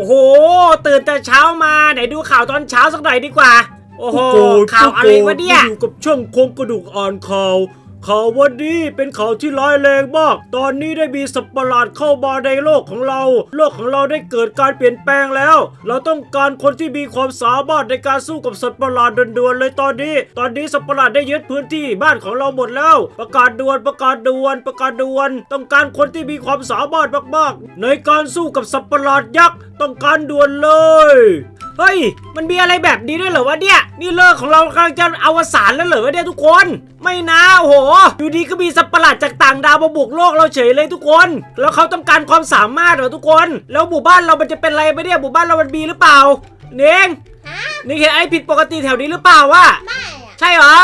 โอ้โห ตื่นแต่เช้ามาไหนดูข่าวตอนเช้าสักหน่อยดีกว่า โอ้โหโอ้โหข่าวอะไรวะเนี่ย อยู่กับช่องโครงกระดูกอ่านข่าว ข่าววันนี้เป็นข่าวที่ร้ายแรงมาก ตอนนี้ได้มีสัตว์ประหลาดเข้ามาในโลกของเรา โลกของเราได้เกิดการเปลี่ยนแปลงแล้ว เราต้องการคนที่มีความสามารถในการสู้กับสัตว์ประหลาดด่วนๆเลยตอนนี้ ตอนนี้สัตว์ประหลาดได้ยึดพื้นที่บ้านของเราหมดแล้ว ประกาศด่วนประกาศด่วนประกาศด่วน ต้องการคนที่มีความสามารถมากๆ ในการสู้กับสัตว์ประหลาดยักษ์ต้องการด่วนเลยเฮ้ย มันมีอะไรแบบนี้ด้วยเหรอวะเนี่ย นี่เลิกของเรากำลังจะอวสานแล้วเหรอวะเนี่ยทุกคน ไม่นะโอ้โห อยู่ดีก็มีสัตว์ประหลาดจากต่างดาวมาบุกโลกเราเฉยเลยทุกคน แล้วเขาต้องการความสามารถเหรอทุกคน แล้วหมู่บ้านเรามันจะเป็นอะไรไปเนี่ย หมู่บ้านเรามันมีหรือเปล่า เน่งฮะนี่เห็นไอ้ผิดปกติแถวนี้หรือเปล่าวะ ไม่อะใช่เหรอ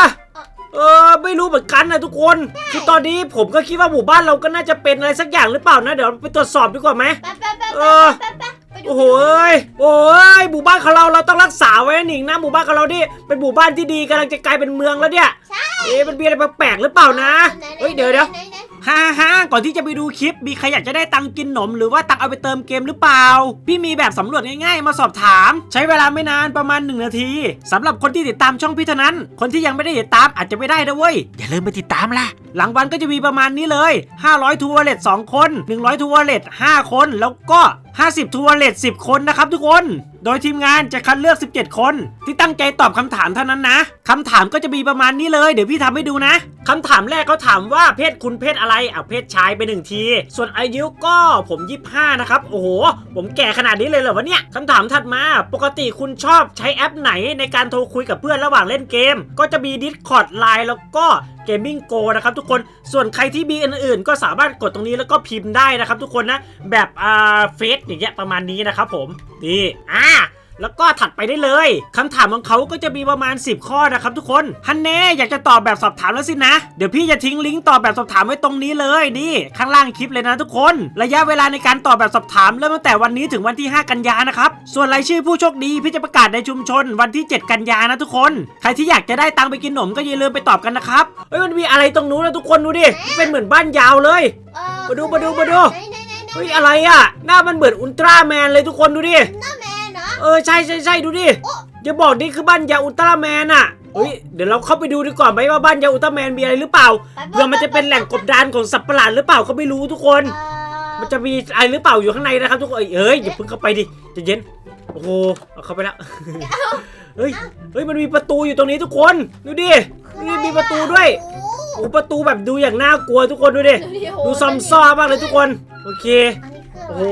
เออไม่รู้เหมือนกันนะทุกคนคือตอนนี้ผมก็คิดว่าหมู่บ้านเราก็น่าจะเป็นอะไรสักอย่างหรือเปล่านะ เดี๋ยวไปตรวจสอบดีกว่าไหมไปไปไปเอไปอไปไปไปดู โอ้โหเอ้ยโอ้ยหมู่บ้านของเราเราต้องรักษาไว้นะหนิงนะหมู่บ้านของเรานี่เป็นหมู่บ้านที่ดีกำลังจะกลายเป็นเมืองแล้วเนี่ยใช่เอ๊ะมันมีอะไรแปลกๆหรือเปล่านะไหๆเฮ้ยเดี๋ยวเดี๋ยวไหนๆไหนฮ่าฮ่าก่อนที่จะไปดูคลิปมีใครอยากจะได้ตังค์กินหนม หรือว่าตังค์เอาไปเติมเกมหรือเปล่า พี่มีแบบสำรวจง่ายๆ มาสอบถาม ใช้เวลาไม่นานประมาณ 1 นาทีสำหรับคนที่ติดตามช่องพี่เท่านั้น คนที่ยังไม่ได้ติดตามอาจจะไม่ได้นะเว้ยอย่าลืมไปติดตามล่ะ หลังวันก็จะมีประมาณนี้เลย 500ทัวร์เลต2คน 100ทัวร์เลต5คนแล้วก็ 50ทัวร์เลต10 คนนะครับทุกคน โดยทีมงานจะคัดเลือก 17 คน ที่ตั้งใจตอบคำถามเท่านั้นนะคำถามก็จะมีประมาณนี้เลย เดี๋ยวพี่ทำให้ดูนะคำถามแรกเขาถามว่าเพศคุณเพศอะไรเอะเพศชายไปหนึ่งที ส่วนอายุก็ผม 25 นะครับ โอ้โห ผมแก่ขนาดนี้เลยเหรอวะเนี่ยคำถามถัดมา ปกติคุณชอบใช้แอปไหนในการโทรคุยกับเพื่อนระหว่างเล่นเกม ก็จะมี Discord Line แล้วก็ Gaming Go นะครับทุกคนส่วนใครที่มีอื่นๆ ก็สามารถกดตรงนี้แล้วก็พิมพ์ได้นะครับทุกคนนะแบบอ่าเฟซอย่างเงี้ยประมาณนี้นะครับผมนี่อ่า แล้วก็ถัดไปได้เลยคำถามของเขาก็จะมีประมาณ 10 ข้อนะครับทุกคนฮันเน่อยากจะตอบแบบสอบถามแล้วสินะ เดี๋ยวพี่จะทิ้งลิงก์ตอบแบบสอบถามไว้ตรงนี้เลยนี่ ข้างล่างคลิปเลยนะทุกคน ระยะเวลาในการตอบแบบสอบถามเริ่มตั้งแต่วันนี้ถึงวันที่ 5 กันยานะครับ ส่วนรายชื่อผู้โชคดีพี่จะประกาศในชุมชน วันที่ 7 กันยานะทุกคน ใครที่อยากจะได้ตังค์ไปกินขนมก็อย่าลืมไปตอบกันนะครับเฮ้ยมันมีอะไรตรงนู้นนะทุกคนดูดิเป็นเหมือนบ้านยาวเลยมาดูมาดูมาดูเฮ้ยอะไรอะ หน้ามันเหมือนอุลตร้าแมนเลยทุกคนดูดิหน้าแมน เนาะเออใช่ใช่ใช่ดูดิโอ้อย่าบอกนี่คือบ้านยาอุลตร้าแมนอะเฮ้ยเดี๋ยวเราเข้าไปดูดีกว่าไหมว่าบ้านยาอุลตร้าแมนมีอะไรหรือเปล่าไปไปเผื่อมันจะเป็นแหล่งกบดานของสัตว์ประหลาดหรือเปล่าก็ไม่รู้ทุกคนเออมันจะมีอะไรหรือเปล่าอยู่ข้างในนะครับทุกคนเอ้ยอย่าเพิ่งเข้าไปดิใจะเย็นโอ้โหเอาเข้าไปแล้วเฮ้ยเฮ้ยมันมีประตูอยู่ตรงนี้ทุกคนดูดินี่มีประตูด้วยโอ้โอ้ประตูแบบดูอย่างน่ากลัวทุกคนดูดิดูดิโหดูซอมซ่อมากเลยทุกคน โอเค อันนี้คือโอ้โห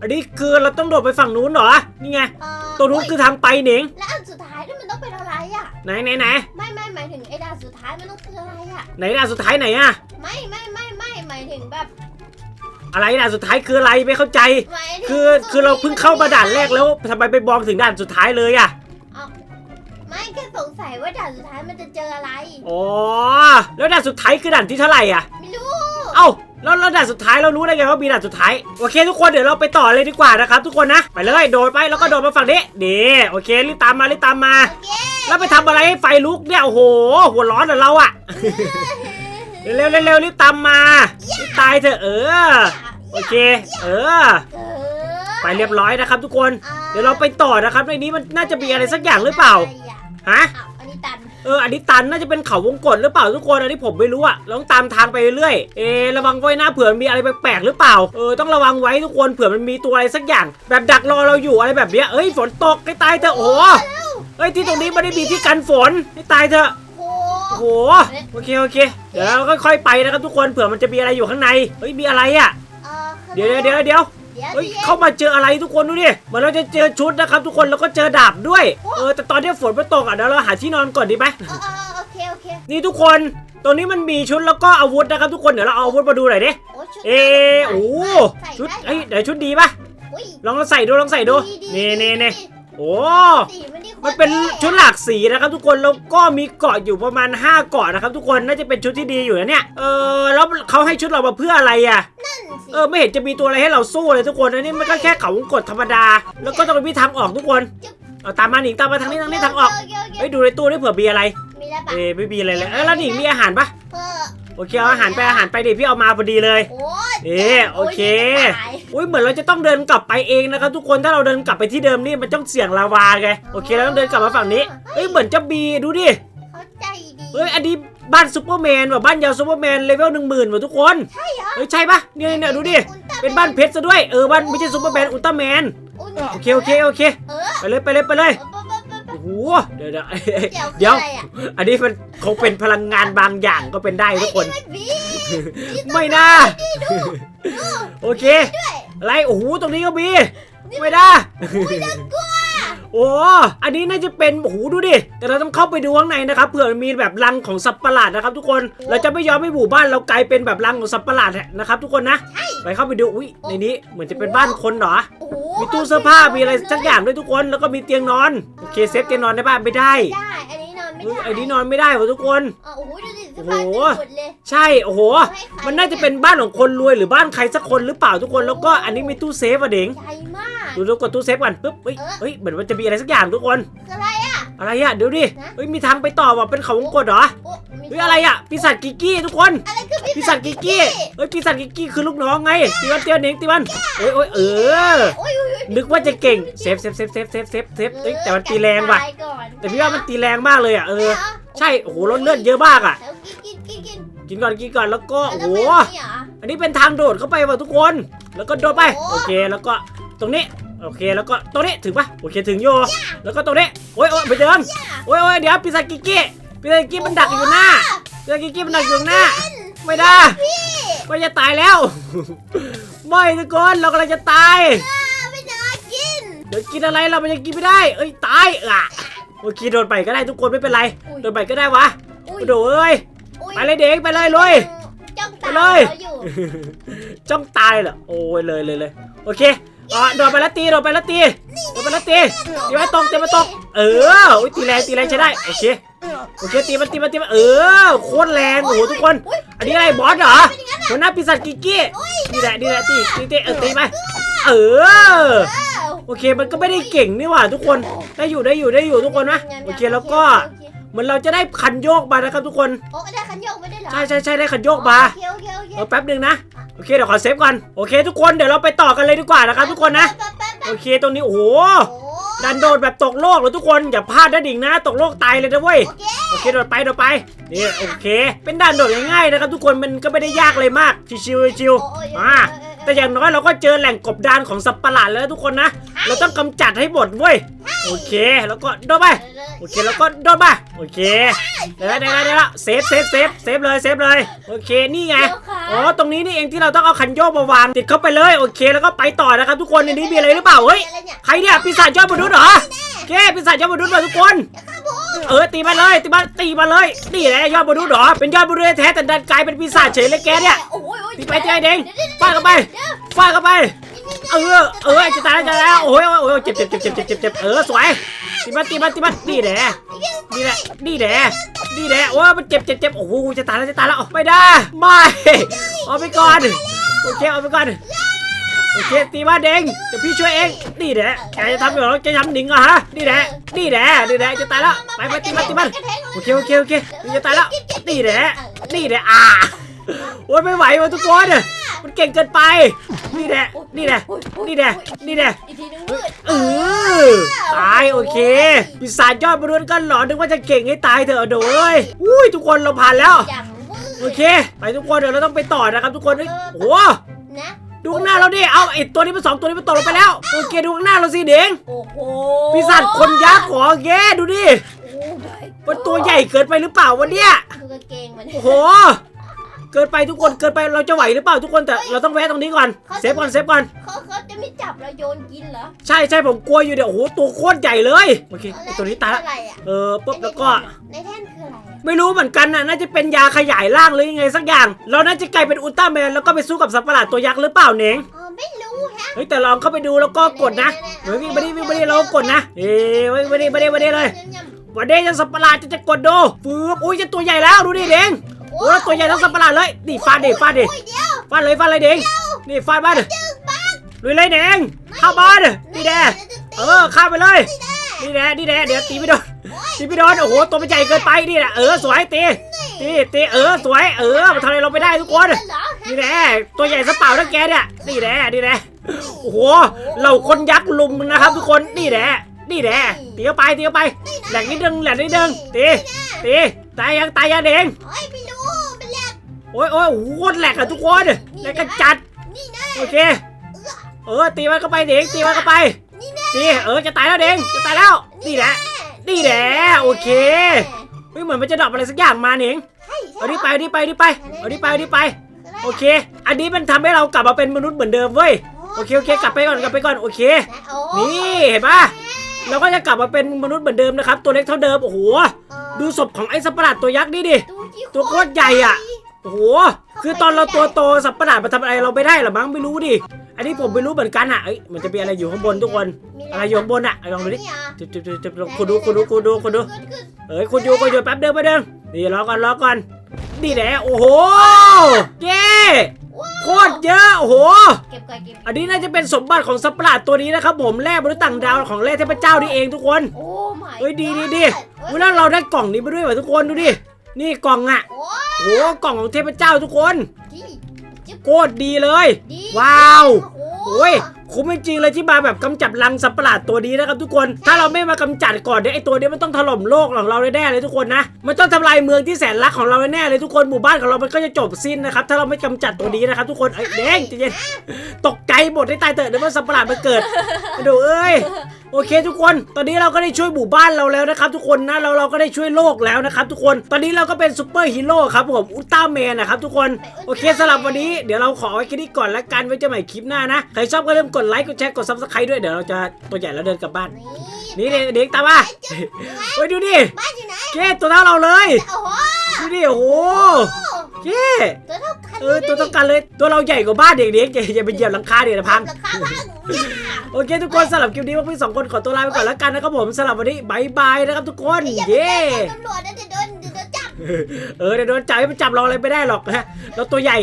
อันนี้คือเราต้องโดดไปฝั่งนู้นเหรอ นี่ไง เอ่อตัวนู้นคือทางไปเหนิง แล้วอันสุดท้ายนี่มันต้องเป็นอะไรอะ ไหนไหนไหนไม่ไม่หมายถึงไอ้ด่านสุดท้ายมันต้องคืออะไรอะ ไหนด่านสุดท้ายไหนอะ ไม่ไม่ไม่ไม่หมายถึงแบบอะไรด่านสุดท้ายคืออะไรไม่เข้าใจ หมายถึงคือคือเราเพิ่งเข้ามาด่านแรกแล้วทำไมไปบองถึงด่านสุดท้ายเลยอะเอาไม่แค่สงสัยว่าด่านสุดท้ายมันจะเจออะไร อ๋อ แล้วด่านสุดท้ายคือด่านที่เท่าไหร่อะไม่รู้ เอ้า แล้วแล้วด่านสุดท้ายเรารู้ได้ไงว่ามีด่านสุดท้ายโอเค ทุกคนเดี๋ยวเราไปต่อเลยดีกว่านะครับทุกคนนะไปเลยโดดไปแล้วก็โดดมาฝั่งนี้นี่โอเครีบตามมารีบตามมาโอเคแล้วไปทำอะไรให้ไฟลุกเนี่ยโอ้โหหัวร้อนเหรอเราอะเร็วเร็วเร็วรีบตามมารีบตายเถอะเออโอเค เออเออไปเรียบร้อยนะครับทุกคนอ่เดี๋ยวเราไปต่อนะครับในนี้มันน่าจะมีอะไรสักอย่างหรือเปล่าะไอะฮะอ้าวอันนี้ตัน เอออันนี้ตันน่าจะเป็นเขาวงกตหรือเปล่าทุกคนอันนี้ผมไม่รู้อะเราต้องตามทางไปเรื่อยเอระวังไว้นะเผื่อมันมีอะไรแปลกๆหรือเปล่าเออต้องระวังไว้ทุกคนเผื่อมันมีตัวอะไรสักอย่าง แบบดักรอเราอยู่อะไรแบบเนี้ยเอ้ยฝนตกให้ตายเถอะโอ้โหเฮ้ยที่ตรงนี้ไม่ได้มีที่กันฝนให้ตายเถอะโอ้โหโอเคโอเค เดี๋ยวเราค่อยๆไปนะครับทุกคนเผื่อมันจะมีอะไรอยู่ข้างในเฮ้ยมีอะไรอะเดี๋ยวเดี๋ยวเดี๋ยว เดี๋ยวเดี๋ยวเฮ้ยดี๋ยวเข้ามาเจออะไรทุกคนดูดิเหมือนเราจะเจอชุดนะครับ ทุกคนแล้วก็เจอดาบด้วย เออแต่ตอนนี้ฝนมันตกอะเดี๋ยวเราหาที่นอนก่อนดีไหมเออเออเออโอเคโอเคนี่ทุกคนตรงนี้มันมีชุดแล้วก็อาวุธนะครับทุกคนเดี๋ยวเราเอาอาวุธมาดูหน่อยดิโอ้ชุดเออโอ้ใส่ชุดไเอ้ยเดี๋ยวชุดดีปะอุ้ยลองใส่ดูลองใส่ดูดีนี่ดีนี่ดีนี่ดี โอ้สีมันดีโคตรมันเป็นท่อะชุดหลากสีนะครับทุกคนแล้วก็มีเกาะอยู่ประมาณ 5 เกาะนะครับทุกคนน่าจะเป็นชุดที่ดีอยู่นะเนี่ยเออแล้วเขาให้ชุดเรามาเพื่ออะไรอะนั่นสิเออไม่เห็นจะมีตัวอะไรให้เราสู้เลยทุกคนอันนี้มันก็แค่เขาวงกดธรรมดา แล้วก็ต้องมีทางออกทุกคนเอาตามมาหนิงตามมาทางนี้ทางนี้ทางออกโเคโอเคเฮ้ยดูในตู้ด้วยเผื่อมีอะไรมีแล้วปะเอ้ไม่มีอะไรเลยเอ้ยแล้วหนิงมีอาหารปะเออโอเคเอาอาหารไปอาหารไปดิพี่เอามาพอดีเลย โอ้ยเอ๊ะโอเคยจะตายอุ้ยเหมือนเราจะต้องเดินกลับไปเองนะครับทุกคนถ้าเราเดินกลับไปที่เดิมนี่มันต้องเสี่ยงลาวาไงโอเคเราต้องเดินกลับมาฝั่งนี้เฮ้ยเหมือนจะบีดูดิเขาใจดีเฮ้ยอันนี้บ้านซูเปอร์แมนว่ะบ้านยาวซูเปอร์แมนเลเวลหนึ่งหมื่นว่ะทุกคนใช่เหรอเฮ้ยใช่ปะเนี่ยเนี่ยดูดิเป็นบ้านเพชรซะด้วยเออบ้านไม่ใช่ซูเปอร์แมนอุลตร้าแมนอุ๊ยโอเคโอเคโอเคเออไปเลยไปเลยไปเลยเออเออเออเออโอ้โหเดี๋ยวเดี๋ยวเดี๋ยวเดี๋ยวคืออะไรอะอันนี้มัน คงเป็นพลังงานบางอย่างก็เป็นได้ทุกคนมันบีไม่น่าโอเคด้วยอะไรโอ้โหตรงนี้ก็มีไม่ได้โอ้อันนี้น่าจะเป็นโอ้โหดูดิ แต่เราต้องเข้าไปดูข้างในนะครับเผื่อมันมีแบบรังของสัตว์ประหลาดนะครับ ทุกคน เราจะไม่ยอมให้หมู่บ้านเรากลายเป็นแบบรังของสัตว์ประหลาดนะครับ ทุกคนนะใช่ไปเข้าไปดู อุ้ยในนี้เหมือนจะเป็นบ้านคนเหรอโอ้โหมีตู้เสื้อผ้า มีอะไรสักอย่างด้วยทุกคน แล้วก็มีเตียงนอน โอเคเซฟเตียงนอนในบ้านไม่ได้ ได้อันนี้นอนไม่เฮ้ยได้ไอ้นี่นอนไม่ได้ว่ะทุกคนอ๋อโอ้โหดูดิเสื้อผ้าโอ้โหเต็มหมดเลยใช่โอ้โห ให้ใครมันน่าจะเป็นบ้านของคนรวยหรือบ้านใครสักคนหรือเปล่าทุกคนแล้วก็อันนี้มีตู้เซฟอะเด็งใหญ่มาก ดูดูกดตู้เซฟก่อนปึ๊บเฮ้ยเออเฮ้ยเหมือนมันจะมีอะไรสักอย่างทุกคน คืออะไร อะอะไรอะเดี๋ยวดินะเฮ้ยมีทางไปต่อว่ะเป็นเขาวงกดเหรอโอ้มีเฮ้ยอะไรอะปีศาจกิกกี้ทุกคนอะไรคือปีศาจกิกกี้เฮ้ยปีศาจกิกกี้คือลูกน้องไงตีวันเตียวเน่งตีวันโอ้ยโอ้ยเออ โอ้ยโอ้ยโอ้ยนึกว่าจะเก่งเซฟเซฟเซฟเซฟเซฟเซฟเซฟเฮ้ยแต่มันตีแรงว่ะตายก่อนแต่พี่ว่ามันตีแรงมากเลยอะเออ ไม่หรใช่โอ้โหรถเลือดเยอะมากอะแล้วกินกินกินกินกินก่อนกินก่อนแล้วก็แล้วโอ้ทำโหไมแบบนี้เหรออันนี้เป็นทางโดดเข้าไปว่ะทุกคน แล้วก็โดดไป โอ้โอเค แล้วก็ตรงนี้ โอเคแล้วก็ตรงนี้ถึงปะโอเคถึงโยแล้วก็ตรงนี้โอ้ยโอ้ยไปเดินโอ้ยโอ้ยเดี๋ยวปีศาจกิกกี้ปีศาจกิกกี้มันดักอยู่หน้าปีศาจกิกกี้มันดักอยู่หน้า ไม่ได้พี่ก็จะตายแล้วไม่ทุกคนเรากำลังจะตายอ่าไม่น่ากินเดี๋ยวกินอะไรเรามันยังกินไม่ได้ เอ้ยตายอะโอเคโดนไปก็ได้ทุกคนไม่เป็นไรอุ้ยโดนไปก็ได้วะอุ้ยโดดเอ้ยอุ้ยไปเลยเด็กไปเลยลุยจ้องไปตาเลยเราอยู่จ้องตายเหรอโอ้ยเลยเลยเลยโอเค อะโดดไปแล้วตีโดดไปแล้วตีโดดไปแล้วตีตีไว้ตรงตีไว้ตรงเออโอ้ยตีแรงตีแรงใช้ได้โอเคโอเคตีมันตีมันตีมันเออโคตรแรงโอ้โหทุกคนอุ๊ยอันนี้อะไรบอสเหรอหัวหน้าปีศาจกิกกี้นี่แหละนี่แหละตีตีตีเออตีไปเอออ้าวโอเคมันก็ไม่ได้เก่งนี่หว่าทุกคนได้อยู่ได้อยู่ได้อยู่ทุกคนนะโอเคแล้วก็โอเคเหมือนเราจะได้คันโยกมานะครับทุกคนโอ้ได้คันโยกไม่ได้เหรอใช่ใช่ใช่ได้คันโยกมาโอเคโอเคโอเคเออแป๊บหนึ่งนะ โอเคเดี๋ยวขอเซฟก่อนโอเค ทุกคนเดี๋ยวเราไปต่อกันเลยดีกว่านะครับทุกคนนะแป๊บแป๊บแป๊บโอเคตรงนี้โอ้โหโอ้ดันโดดแบบตกโลกเลยทุกคนอย่าพลาดนะดิ่งนะ ตกโลกตายเลยนะเว้ยโอเคโอเคโดดไปโดดไปนี่โอเค เป็นด่านโดดง่ายๆนะครับทุกคนมันก็ไม่ได้ยากเลยมากชิวๆชิวโอ้ยๆอ่า แต่อย่างน้อยเราก็เจอแหล่งกบดานของสัตว์ประหลาดแล้วนะทุกคนนะ เราต้องกำจัดให้หมดเว้ย โอเค แล้วก็โดดไป โอเค แล้วก็โดนมาโอเคเดี๋ยวเดี๋ยวเดี๋ยวเซฟเซฟเซฟเซฟเลยเซฟเลย โอเค นี่ไง อ๋อ ตรงนี้นี่เองที่เราต้องเอาคันโยกมาวางติดเข้าไปเลย โอเค แล้วก็ไปต่อนะครับทุกคน ในนี้มีอะไรหรือเปล่า เฮ้ยอะไรเนี่ยใครเนี่ย ปีศาจยอดมนุษย์เหรอโอเคปีศาจยอดมนุษย์มาทุกคนครับผม เออตีมาเลยตีมาตีมาเลยนี่แหละยอดมนุษย์เหรอเป็นยอดมนุษย์แท้แต่ดันกลายเป็นปีศาจเฉยเลยแกเนี่ยโอ้ยโอ้ยตีไปตีไปเด้งดี๋ยวดี๋ยวฟาดเข้าไปเดี๋ยวฟาดเข้าไป เออเออจะตายแล้วจะตายแล้วโอ้ยโอ้ยโอ้ยเจ็บเจ็บเจ็บเจ็บเจ็บเจ็บเจ็บเออสวยตีมาตีมาตีมานี่แหละนี่แหละนี่แหละนี่แหละโอ้ยมันเจ็บเจ็บเจ็บโอ้โหจะตายแล้วจะตายแล้วไม่ได้ไม่เอาไปก่อนโอเคเอาไปก่อน โอเคตีมาเด้งเดี๋ยวพี่ช่วยเองนี่แหละแกจะทำเหรแกจะทำหนิงเหรอฮะนี่แหละนี่แหละนี่แหละจะตายแล้วไปไปตีมันตีมันโอเคโอเคโอเคจะตายแล้วนี่แหละนี่แหละอ่าโอ้ยไม่ไหวว่ะทุกคนมันเก่งเกินไปนี่แหละนี่แหละนี่แหละนี่แหละเออตายโอเคปีศาจยอดมนุษย์กันหรอนึกว่าจะเก่งให้ตายเถอะโดยอุ้ยทุกคนเราผ่านแล้วโอเค ไปทุกคนเดี๋ยวเราต้องไปต่อนะครับทุกคนโอ้โหนะ ดูข้างหน้าเราดิ เอาไอ้ตัวนี้มันสองตัวนี้มันตกลงไปแล้ว โอเคดูข้างหน้าเราสิเด้งโอ้โหปีศาจคนยักษ์ขอแกดูดิ โอ้ได้มันตัวใหญ่เกินไปหรือเปล่าวันเนี้ยดูกางเกงมันโอ้โห เกินไปทุกคนเกินไปเราจะไหวหรือเปล่าทุกคนแต่เราต้องแวะตรงนี้ก่อนเซฟก่อนเซฟก่อนเขาเขาจะไม่จับเราโยนกินเหรอใช่ใช่ผมกลัวอยู่เดี๋ยวโอ้โหตัวโคตรใหญ่เลยโอเคไอ้ตัวนี้ตายละอะไรอะเออปุ๊บแล้วก็ในแท่นคืออะไรอะไม่รู้เหมือนกันน่ะน่าจะเป็นยาขยายร่างหรือยังไงสักอย่าง เราน่าจะกลายเป็นอุลตร้าแมนแล้วก็ไปสู้กับสัตว์ประหลาดตัวยักษ์หรือเปล่าเน่งอ๋อไม่รู้แฮะเฮ้ยแต่ลองเข้าไปดูแล้วก็กดนะเฮ้ยวิ่งไปดิวิ่งไปดิเราก็กดนะเอ้ยวิ่งไปดิไปดิไปดิเลยยำๆวันนี้จะสัตว์ประหลาดจะจะกดดูฟืบอุ้ยจะตัวใหญ่แล้วดูดิเด้ง โอ้ยตัวใหญ่ทั้งสัตว์ประหลาดเลยนี่ฟาดดิฟาดดิโอ้ยเดียวฟาดเลยฟาดเลยเด้งนี่ฟาดบ้านลุยเลยเด้งเข้าบ้านนี่แดเออข้ามไปเลยนี่แดนี่แดเดี๋ยวตีไม่โดนตีไม่โดนโอ้โหตัวมันใหญ่เกินไปนี่แหละเออสวยตีนี่ตีตีเออสวยเออมันทำอะไรเราไม่ได้ทุกคนนี่แน่ตัวใหญ่สะเปล่าทั้งแกเนี่ยนี่แน่นี่แน่โอ้โหเราคนยักษ์ลุมนะครับทุกคนนี่แน่นี่แน่ตีเข้าไปตีเข้าไปแหลกนิดนึงแหลกนิดนึงตีตีตายยังตายยังเอง โอ้ยโอ้ยโอ้โหโคตรแหลกอะทุกคนแหลกกันจัดนี่นะโอเค เออตีมันเข้าไปเด็กตีมันเข้าไปนี่นะตีเออจะตายแล้วเด็กจะตายแล้วนี่แหละนี่แหละโอเคเฮ้ยเหมือนมันจะดรอปอะไรสักอย่างมาเน่งใช่เอาดิไปเอาดิไปเอาดิไปเอาดิไปเอาดิไป โอเค อันนี้มันทำให้เรากลับมาเป็นมนุษย์เหมือนเดิมเว้ยโอเคโอเค กลับไปก่อนกลับไปก่อนโอเค นี่เห็นปะเราก็จะกลับมาเป็นมนุษย์เหมือนเดิมนะครับ ตัวเล็กเท่าเดิมโอ้โหดูศพของไอ้สัตว์ประหลาดตัวยักษ์นี่ดิตัวโคตรใหญ่อะ โอ้โห คือตอนเราตัวโตสัตว์ประหลาดมาทำอะไรเราไม่ได้หรอมั้งไม่รู้ดิ อันนี้ผมไม่รู้เหมือนกันอะเอ้ยมันจะมีอะไรอยู่ข้างบนทุกคน อะไรอยู่ข้างบนอะลองดูดิจุดจุดจุดจุดคุณดูคุณดูคุณดูคุณดู เอ้ยคุณอยู่คุณอยู่แป๊บเดียวแป๊บเดียวนี่รอก่อนรอก่อน นี่แหละโอ้โหเย้โคตรเยอะโอ้โหเก็บก่อนเก็บอันนี้น่าจะเป็นสมบัติของสัตว์ประหลาดตัวนี้นะครับผมแร่มนุษย์ต่างดาวของแร่เทพเจ้านี่เองทุกคนโอ้ my เอ้ยดีดีดีเวลาเราได้กล่องนี้มาด้วยว่ะทุกคนดูดิ นี่กล่องอะ โอ้โอ้โหกล่องของเทพเจ้าทุกคนดีโคตรดีเลย ดีว้าวโอ้โอ้ยคุ้มจริงๆเลยที่มาแบบกำจัดรังสัตว์ประหลาดตัวนี้นะครับทุกคน ถ้าเราไม่มากำจัดก่อนเนี่ยไอตัวนี้มันต้องถล่มโลกของเราแน่ๆเลยทุกคนนะ มันต้องทำลายเมืองที่แสนรักของเราแน่ๆเลยทุกคนหมู่บ้านของเรา มันก็จะจบสิ้นนะครับถ้าเราไม่กำจัดตัวนี้นะครับทุกคนไอ้ยเด้งใจเย็นตกใจหมดได้ตายเถอะเดี๋ยวมันสัตว์ประหลาดมันเกิดไปดูเอ้ย โอเคทุกคน ตอนนี้เราก็ได้ช่วยหมู่บ้านเราแล้วนะครับทุกคนนะเราเราก็ได้ช่วยโลกแล้วนะครับทุกคน ตอนนี้เราก็เป็นซูเปอร์ฮีโร่ครับผมอุลตร้าแมนนะครับทุกคน โอเคสำหรับวันนี้เดี๋ยวเราขอไว้แค่นี้ก่อนแล้วกันไว้เจอใหม่คลิปหน้านะ ใครชอบก็เริ่าลืมกดไลค์กดแชร์กดซับสไครต์ด้วยเดี๋ยวเราจะตัวใหญ่แล้วเดินกลับบ้าน นี่นี่เด็กเด็กตามมาเฮ้ยดูดิบ้านอยู่ไหนเก้ตัวเท่าเราเลยโอ้โหดูดิโอ้โหเก้ตัวเท่ากัน เออตัวเท่ากันเลยตัวเราใหญ่กว่าบ้านเด็กๆอย่าอย่าไปเหยียบหลังคาเดี๋ยวจะพังราคาพังโอเคทุกคนสำหรับคลิปนี้พวกพี่สองคนขอตัวลาไปก่อนแล้วกันนะครับผมสำหรับวันนี้บายบายนะครับทุกคนอย่าไปเย้ แจ้งตำรวจนะเดี๋ยวโดนเดี๋ยวโดนจับ เออเดี๋ยวโดนจับให้มันจับเราอะไรไม่ได้หรอกนะเราตัวใหญ่